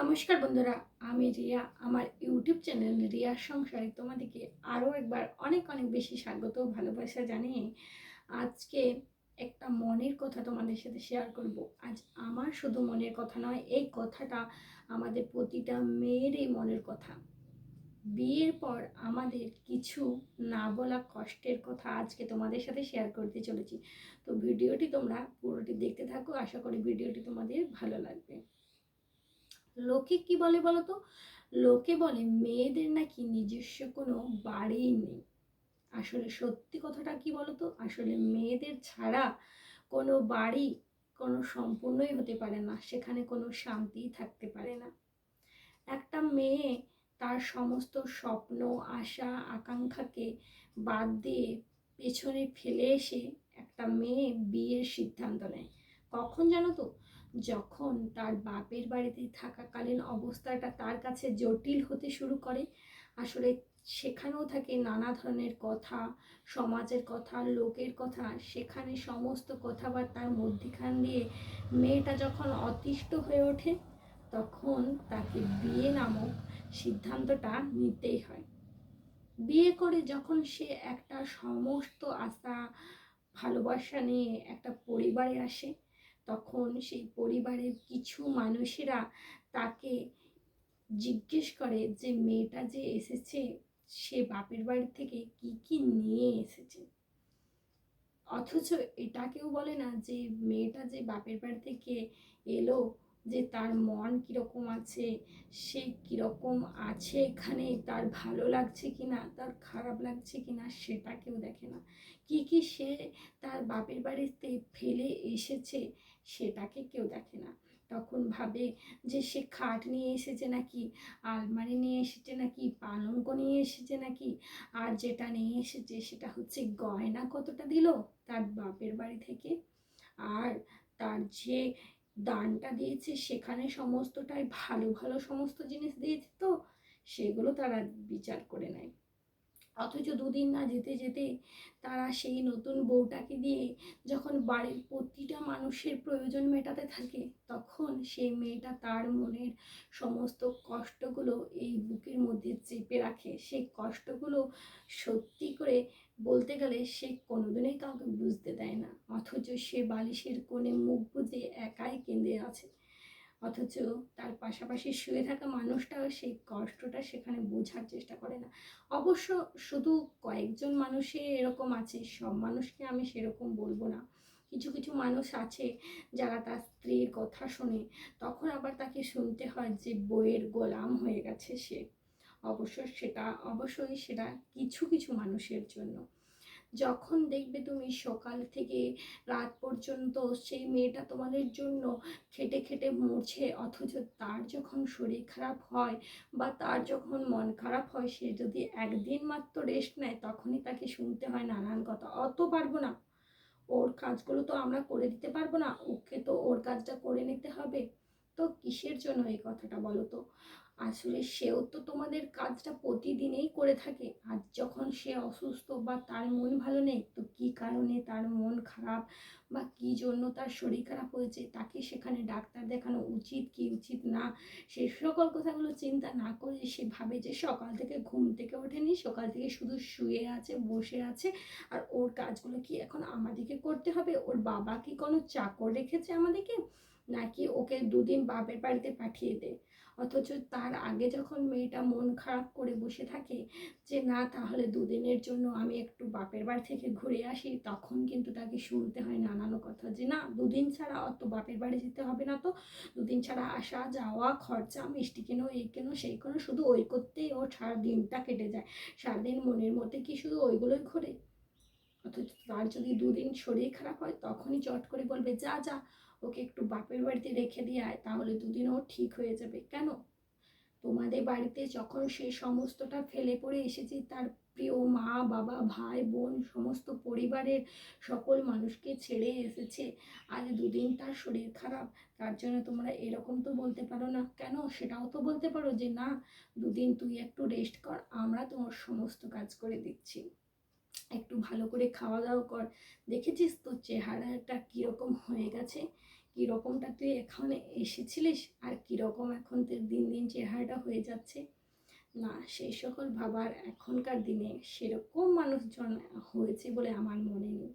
নমস্কার বন্ধুরা, আমি রিয়া। আমার ইউটিউব চ্যানেল রিয়ার সংসারে তোমাদেরকে আরও একবার অনেক অনেক বেশি স্বাগত ভালোবাসা জানিয়ে আজকে একটা মনের কথা তোমাদের সাথে শেয়ার করব। আজ আমার শুধু মনের কথা নয়, এই কথাটা আমাদের প্রতিটা মেয়েরই মনের কথা। বিয়ের পর আমাদের কিছু না বলা কষ্টের কথা আজকে তোমাদের সাথে শেয়ার করতে চলেছি। তো ভিডিওটি তোমরা পুরোটি দেখতে থাকো, আশা করি ভিডিওটি তোমাদের ভালো লাগবে। লোকে কি বলে বলো তো লোকে বলে মেয়েদের নাকি নিজস্ব কোনো বাড়ি নেই। আসলে সত্যি কথাটা কি বলো তো আসলে মেয়েদের ছাড়া কোনো বাড়ি, কোনো সম্পূর্ণই হতে পারে না। সেখানে কোনো শান্তি থাকতে পারে না। একটা মেয়ে তার সমস্ত স্বপ্ন, আশা, আকাঙ্ক্ষাকে বাদ দিয়ে পেছনে ফেলে এসে একটা মেয়ে বিয়ের সিদ্ধান্ত নেয়। কখন জানো তো? যখন তার বাপের বাড়িতে থাকাকালীন অবস্থাটা তার কাছে জটিল হতে শুরু করে, আসলে সেখানেও থাকে নানা ধরনের কথা, সমাজের কথা, লোকের কথা, সেখানে সমস্ত কথাবার্তার মধ্যিখান দিয়ে মেয়েটা যখন অতিষ্ঠ হয়ে ওঠে, তখন তাকে বিয়ে নামক সিদ্ধান্তটা নিতেই হয়। বিয়ে করে যখন সে একটা সমস্ত আশা, ভালোবাসা নিয়ে একটা পরিবারে আসে তখন সেই পরিবারের কিছু মানুষেরা তাকে জিজ্ঞেস করে যে, মেয়েটা যে এসেছে, সে বাপের বাড়ি থেকে কি কি নিয়ে এসেছে? অথচ এটা কেউ বলে না যে, মেয়েটা যে বাপের বাড়ি থেকে এলো যে তার মন কীরকম আছে, সে কীরকম আছে এখানে, তার ভালো লাগছে কি না তার খারাপ লাগছে কি না সেটা কেউ দেখে না। কি কি সে তার বাপের বাড়িতে ফেলে এসেছে সেটাকে কেউ দেখে না। তখন ভাবে যে সে খাট নিয়ে এসেছে নাকি, আলমারি নিয়ে এসেছে নাকি, পালঙ্ক নিয়ে এসেছে নাকি, আর যেটা নিয়ে এসেছে সেটা হচ্ছে গয়না কতটা দিল তার বাপের বাড়ি থেকে। আর তার যে দানটা দিয়েছে, সেখানে সমস্তটাই ভালো ভালো সমস্ত জিনিস দিয়েছে তো, সেগুলো তারা বিচার করে নেয়। অথচ দুদিন না যেতে যেতে তারা সেই নতুন বউটাকে দিয়ে যখন বাড়ির প্রতিটা মানুষের প্রয়োজন মেটাতে থাকে, তখন সেই মেয়েটা তার মনের সমস্ত কষ্টগুলো এই বুকের মধ্যে চেপে রাখে। সেই কষ্টগুলো সত্যি করে বলতে গেলে সে কোনোদিনই কাউকে বুঝতে দেয় না। অথচ সে বালিশের কোণে মুখ বুঝে একাই কেঁদে আছে। অথচ তার পাশাপাশি শুয়ে থাকা মানুষটাও সেই কষ্টটা সেখানে বোঝার চেষ্টা করে না। অবশ্য শুধু কয়েকজন মানুষে এরকম আছে, সব মানুষকে আমি সেরকম বলব না। কিছু কিছু মানুষ আছে যারা তার স্ত্রীর কথা শোনে, তখন আবার তাকে শুনতে হয় যে বইয়ের গোলাম হয়ে গেছে সে। অবশ্য সেটা, অবশ্যই সেটা কিছু কিছু মানুষের জন্য। যখন দেখবে তুমি সকাল থেকে রাত পর্যন্ত সেই মেয়েটা তোমাদের জন্য খেটে খেটে মরছে, অথচ তার যখন শরীর খারাপ হয় বা তার যখন মন খারাপ হয়, সে যদি একদিন মাত্র রেস্ট নেয়, তখনই তাকে শুনতে হয় নানান কথা। অত পারব না। ওর কাজগুলো তো আমরা করে দিতে পারব না। ওকে তো ওর কাজটা করে নিতে হবে। তো কিসের জন্য এই কথাটা বলো তো? আসলে সেও তো তোমাদের কাজটা প্রতিদিনেই করে থাকে। আর যখন সে অসুস্থ বা তার মন ভালো নেই, তো কী কারণে তার মন খারাপ বা কী জন্য তার শরীর খারাপ হয়েছে, তাকে সেখানে ডাক্তার দেখানো উচিত কি উচিত না, সে সকল কথাগুলো চিন্তা না করে সে ভাবে যে সকাল থেকে ঘুম থেকে ওঠেনি, সকাল থেকে শুধু শুয়ে আছে, বসে আছে, আর ওর কাজগুলো কি এখন আমাদেরকে করতে হবে? ওর বাবা কি কোনো চাকর রেখেছে আমাদেরকে? নাকি ওকে দুদিন বাপের বাড়িতে পাঠিয়ে দেয় অথচ তার আগে যখন মেয়েটা মন খারাপ করে বসে থাকে যে, না, তাহলে দুদিনের জন্য আমি একটু বাপের বাড়ি থেকে ঘুরে আসি, তখন কিন্তু তাকে শুনতে হয় নানানো কথা যে, না, দুদিন ছাড়া অত বাপের বাড়ি যেতে হবে না তো। দুদিন ছাড়া আসা, যাওয়া, খরচা, মিষ্টি কেনো এই কেনো, সেই কেনো, শুধু ওই করতেই ওর সারা দিনটা কেটে যায়। সারাদিন মনের মধ্যে কি শুধু ওইগুলোই ঘোরে? অথচ তার যদি দুদিন শরীর খারাপ হয়, তখনই চট করে বলবে, যা যা, ওকে একটু বাপের বাড়িতে রেখে দিয়ে আয়, তাহলে দুদিন ও ঠিক হয়ে যাবে। কেন? তোমাদের বাড়িতে যখন সে সমস্তটা ফেলে পড়ে এসেছে, তার প্রিয় মা, বাবা, ভাই, বোন, সমস্ত পরিবারের সকল মানুষকে ছেড়ে এসেছে। আজ দুদিন তার শরীর খারাপ, তার জন্য তোমরা এরকম তো বলতে পারো না। কেন? সেটাও তো বলতে পারো যে, না, দুদিন তুই একটু রেস্ট কর, আমরা তোমার সমস্ত কাজ করে দিচ্ছি। একটু ভালো করে খাওয়া দাওয়া কর। দেখেছিস তোর চেহারাটা কীরকম হয়ে গেছে? কীরকমটা তুই এখানে এসেছিলিস? আর কীরকম এখন তোর দিন দিন চেহারাটা হয়ে যাচ্ছে? না, সেই সকল ভাবার এখনকার দিনে সেরকম মানুষজন হয়েছে বলে আমার মনে নেই।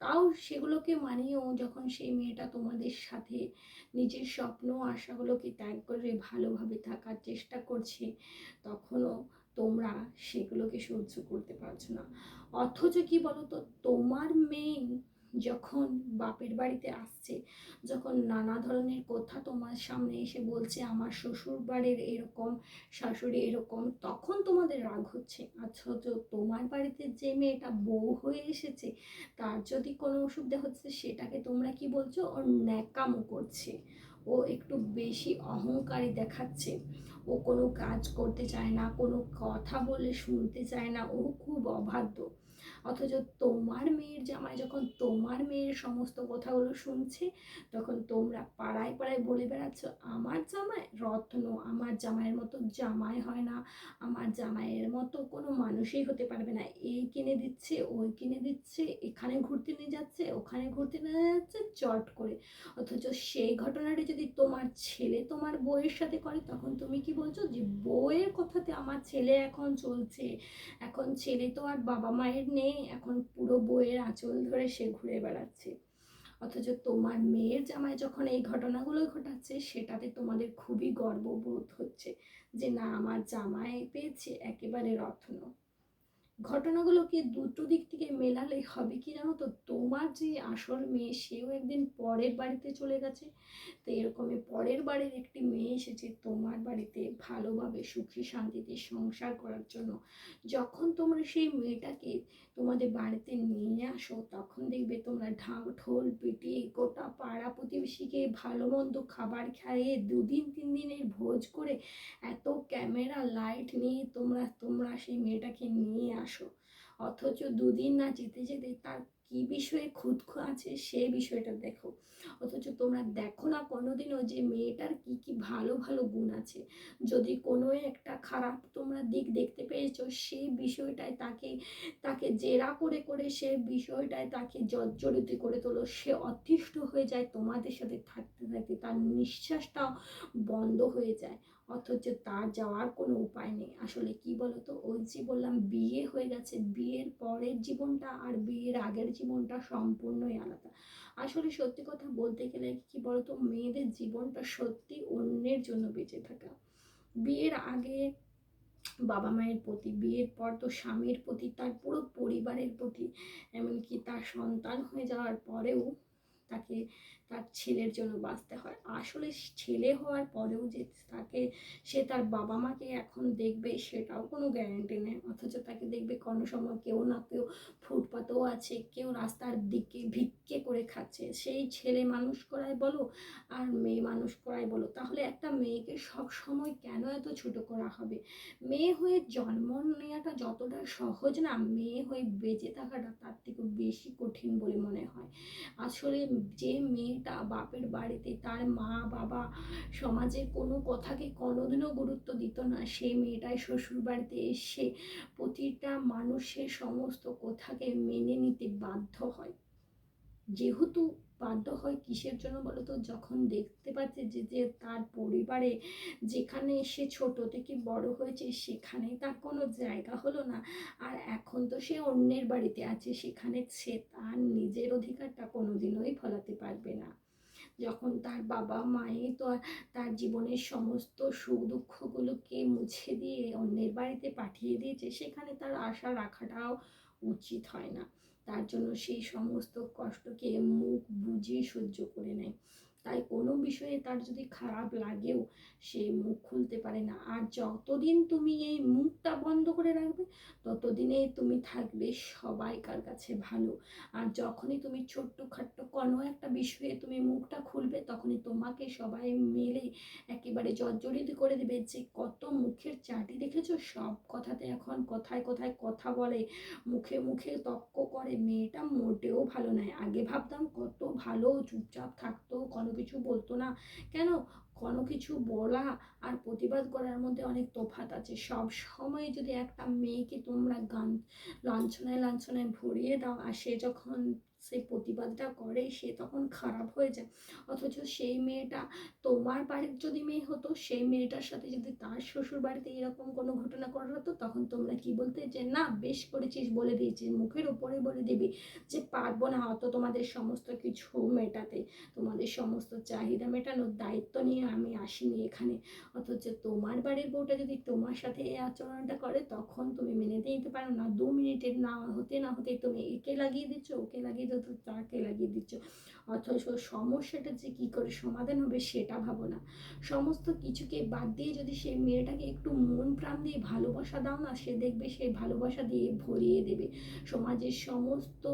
তাও সেগুলোকে মানিয়েও যখন সেই মেয়েটা তোমাদের সাথে নিজের স্বপ্ন, আশাগুলোকে ত্যাগ করে ভালোভাবে থাকার চেষ্টা করছে, তখনও তোমরা সেগুলোকে সহ্য করতে পারছ না। অথচ কি বলতো, তোমার মেয়ে যখন বাপের বাড়িতে আসছে, যখন নানা ধরনের কথা তোমার সামনে এসে বলছে, আমার শ্বশুর বাড়ির এরকম, শাশুড়ি এরকম, তখন তোমাদের রাগ হচ্ছে। অথচ তোমার বাড়িতে যে মেয়েটা বউ হয়ে এসেছে, তার যদি কোনো অসুবিধা হচ্ছে, সেটাকে তোমরা কি বলছো? ওর ন্যাকামো করছে। ও একটু বেশি অহংকারী দেখাচ্ছে। ও কোনো কাজ করতে চায় না, কোনো কথা বলে শুনতে চায় না, ও খুব অবাধ্য। অথচ তোমার মেয়ের জামাই যখন তোমার মেয়ের সমস্ত কথাগুলো শুনছে, তখন তোমরা পাড়ায় পাড়ায় বলে বেড়াচ্ছ, আমার জামাই রত্ন, আমার জামাইয়ের মতো জামাই হয় না, আমার জামাইয়ের মতো কোনো মানুষই হতে পারবে না। এই কিনে দিচ্ছে, ওই কিনে দিচ্ছে, এখানে ঘুরতে নিয়ে যাচ্ছে, ওখানে ঘুরতে নিয়ে যাচ্ছে, চট করে। অথচ সেই ঘটনাটি যদি তোমার ছেলে তোমার বউয়ের সাথে করে, তখন তুমি কি বলছো? যে বউয়ের কথাতে আমার ছেলে এখন চলছে। এখন ছেলে তো আর বাবা মায়ের নেই, এখন পুরো বউয়ের আঁচল ধরে সে ঘুরে বেড়াচ্ছে। অথচ তোমার মেয়ের জামায় যখন এই ঘটনাগুলো ঘটাচ্ছে, সেটাতে তোমাদের খুবই গর্ববোধ হচ্ছে যে না, আমার জামায় পেয়েছে একেবারে রত্ন। ঘটনাগুলোকে দুটো দিক থেকে মেলালে হবে কি জানো তো? তোমার যে আসল মেয়ে, সেও একদিন পরের বাড়িতে চলে গেছে। তো এরকমই পরের বাড়ির একটি মেয়ে এসেছে তোমার বাড়িতে ভালোভাবে সুখী শান্তিতে সংসার করার জন্য। যখন তোমরা সেই মেয়েটাকে তোমাদের বাড়িতে নিয়ে আসো, তখন দেখবে তোমরা ঢাক, ঢোল পিটিয়ে গোটা পাড়া প্রতিবেশীকে ভালো মন্দ খাবার খাইয়ে দুদিন, তিন দিনের ভোজ করে এত ক্যামেরা লাইট নিয়ে তোমরা তোমরা সেই মেয়েটাকে নিয়ে আসো। অথচ দুদিন না যেতে যেতে তার কি বিষয়ে খুদ আছে সেই বিষয়টা দেখো। অথচ তোমরা দেখো না কোনোদিনও যে মেয়েটার কি কি ভালো ভালো গুণ আছে। যদি কোনো একটা খারাপ তোমরা দিক দেখতে পেয়েছ, সেই বিষয়টায় তাকে তাকে জেরা করে করে সে বিষয়টায় তাকে জর্জরিত করে তোলো। সে অতিষ্ঠ হয়ে যায়, তোমাদের সাথে থাকতে থাকতে তার নিঃশ্বাসটাও বন্ধ হয়ে যায়। অথচ তার যাওয়ার কোনো উপায় নেই। আসলে কি বলতো? ওই যে বললাম, বিয়ে হয়ে গেছে। বিয়ের পরের জীবনটা আর বিয়ের আগের জীবনটা সম্পূর্ণই আলাদা। আসলে সত্যি কথা বলতে গেলে কি বলতো? মেয়েদের জীবনটা সত্যি অন্যের জন্য বেঁচে থাকা। বিয়ের আগে বাবা মায়ের প্রতি, বিয়ের পর তো স্বামীর প্রতি, তার পুরো পরিবারের প্রতি, এমনকি তার সন্তান হয়ে যাওয়ার পরেও তাকে তার ছেলের জন্য বাঁচতে হয়। আসলে ছেলে হওয়ার পরেও যে তাকে, সে তার বাবা মাকে এখন দেখবে সেটাও কোনো গ্যারেন্টি নেই। অথচ তাকে দেখবে কোনো সময় কেউ না কেউ ফুটপাতেও আছে, কেউ রাস্তার দিকে ভিক্ষে করে খাচ্ছে। সেই ছেলে মানুষ করাই বলো আর মেয়ে মানুষ করাই বলো। তাহলে একটা মেয়েকে সব সময় কেন এত ছোট করা হবে? মেয়ে হয়ে জন্ম নেওয়াটা যতটা সহজ না, মেয়ে হয়ে বেঁচে থাকাটা তার থেকে বেশি কঠিন বলে মনে হয়। আসলে যে মেয়েটা বাপের বাড়িতে তার মা, বাবা সমাজের কোনো কথাকে কোনোদিনও গুরুত্ব দিত না। সেই মেয়েটাই শ্বশুর বাড়িতে এসে প্রতিটা মানুষের সমস্ত কথাকে মেনে নিতে বাধ্য হয়। যেহেতু বাধ্য হয় কিসের জন্য বলতো? যখন দেখতে পাচ্ছে যে যে তার পরিবারে যেখানে সে ছোট থেকে বড় হয়েছে, সেখানে তার কোনো জায়গা হলো না। আর এখন তো সে অন্যের বাড়িতে আছে, সেখানে সে তার নিজের অধিকারটা কোনোদিনই ফলাতে পারবে না। যখন তার বাবা মায়ে তো তার জীবনের সমস্ত সুখ দুঃখগুলোকে মুছে দিয়ে অন্যের বাড়িতে পাঠিয়ে দিয়েছে, সেখানে তার আশা রাখাটাও উচিত হয় না। তার জন্য সেই সমস্ত কষ্টকে মুখ বুঝে সহ্য করে নেয়। তাই কোনো বিষয়ে তার যদি খারাপ লাগেও সে মুখ খুলতে পারে না। আর যতদিন তুমি এই মুখটা বন্ধ করে রাখবে, ততদিনে তুমি থাকবে সবাইকার কাছে ভালো। আর যখনই তুমি ছোট্ট খাট্ট কোনো একটা বিষয়ে তুমি মুখটা খুলবে, তখনই তোমাকে সবাই মিলে একেবারে জর্জরিত করে দেবে যে কত মুখের চাটি দেখেছ? সব কথাতে এখন কথায় কথায় কথা বলে, মুখে মুখে তক্ক করে। মেয়েটা মোটেও ভালো নয়। আগে ভাবতাম কত ভালো, চুপচাপ থাকতো, কোনো কিছু বলতো না। কেন? কোনো কিছু বলা আর প্রতিবাদ করার মধ্যে অনেক তফাত আছে। সব সময় যদি একটা মেয়েকে তোমরা গান লাঞ্ছনায় লাঞ্ছনায় ভরিয়ে দাও, আর সে যখন সেই প্রতিবাদটা করে, সে তখন খারাপ হয়ে যায়। অথচ সেই মেয়েটা তোমার বাড়ির যদি মেয়ে হতো, সেই মেয়েটার সাথে যদি তার শ্বশুর বাড়িতে এরকম কোনো ঘটনা করা হতো, তখন তোমরা কি বলতে যে, না, বেশ করেছিস বলে দিয়েছিস মুখের ওপরে বলে দিবি যে, পারব না অত তোমাদের সমস্ত কিছু মেটাতে। তোমাদের সমস্ত চাহিদা মেটানোর দায়িত্ব নিয়ে আমি আসিনি এখানে। অথচ তোমার বাড়ির বউটা যদি তোমার সাথে এই আচরণটা করে, তখন তুমি মেনে নিতে পারো না। দু মিনিটের না হতে না হতে তুমি একে লাগিয়ে দিচ্ছ, ওকে লাগিয়ে দিচ্ছ তাকে লাগিয়ে দিচ্ছ। অথচ সমস্যাটা যে কী করে সমাধান হবে সেটা ভাবো না। সমস্ত কিছুকে বাদ দিয়ে যদি সেই মেয়েটাকে একটু মন প্রাণ দিয়ে ভালোবাসা দাও না, সে দেখবে সেই ভালোবাসা দিয়ে ভরিয়ে দেবে। সমাজের সমস্ত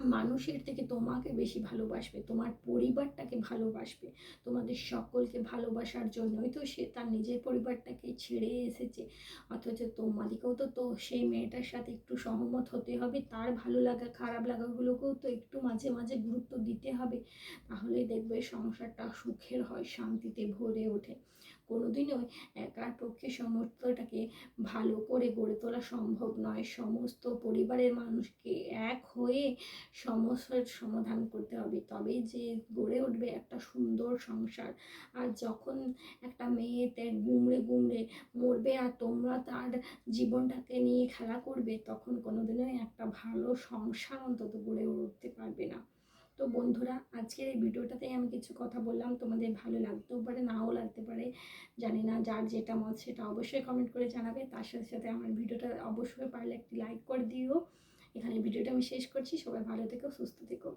মানুষের থেকে তোমাকে বেশি ভালোবাসবে, তোমার পরিবারটাকে ভালোবাসবে, তোমাদের সকলকে ভালোবাসার জন্যই তো সে তার নিজের পরিবারটাকে ছেড়ে এসেছে, অথচ তোমাদেরকেও তো তো সেই মেয়েটার সাথে একটু সহমত হতে হবে, তার ভালো লাগা, খারাপ লাগাগুলোকেও তো একটু মাঝে মাঝে গুরুত্ব দিতে হবে। তাহলেই দেখবে সংসারটা সুখের হয়, শান্তিতে ভরে ওঠে। কোনোদিনও একার পক্ষে সমস্তটাকে ভালো করে গড়ে তোলা সম্ভব নয়। সমস্ত পরিবারের মানুষকে এক হয়ে সমস্যার সমাধান করতে হবে। তবেই যে গড়ে উঠবে একটা সুন্দর সংসার, আর যখন একটা মেয়ে তার গুমড়ে গুমড়ে মরবে আর তোমরা তার জীবনটাকে নিয়ে খেলা করবে, তখন কোনোদিনই একটা ভালো সংসার অন্তত গড়ে উঠতে পারবে না। তো বন্ধুরা, আজকের এই ভিডিওটাতে আমি কিছু কথা বললাম। তোমাদের ভালো লাগতেও পারে, নাও লাগতে পারে, জানি না যার যেটা মত সেটা অবশ্যই কমেন্ট করে জানাবে। তার সাথে সাথে আমার ভিডিওটা অবশ্যই পারলে একটি লাইক করে দিও। এখানে ভিডিওটা আমি শেষ করছি। সবাই ভালো থেকো সুস্থ থেকো।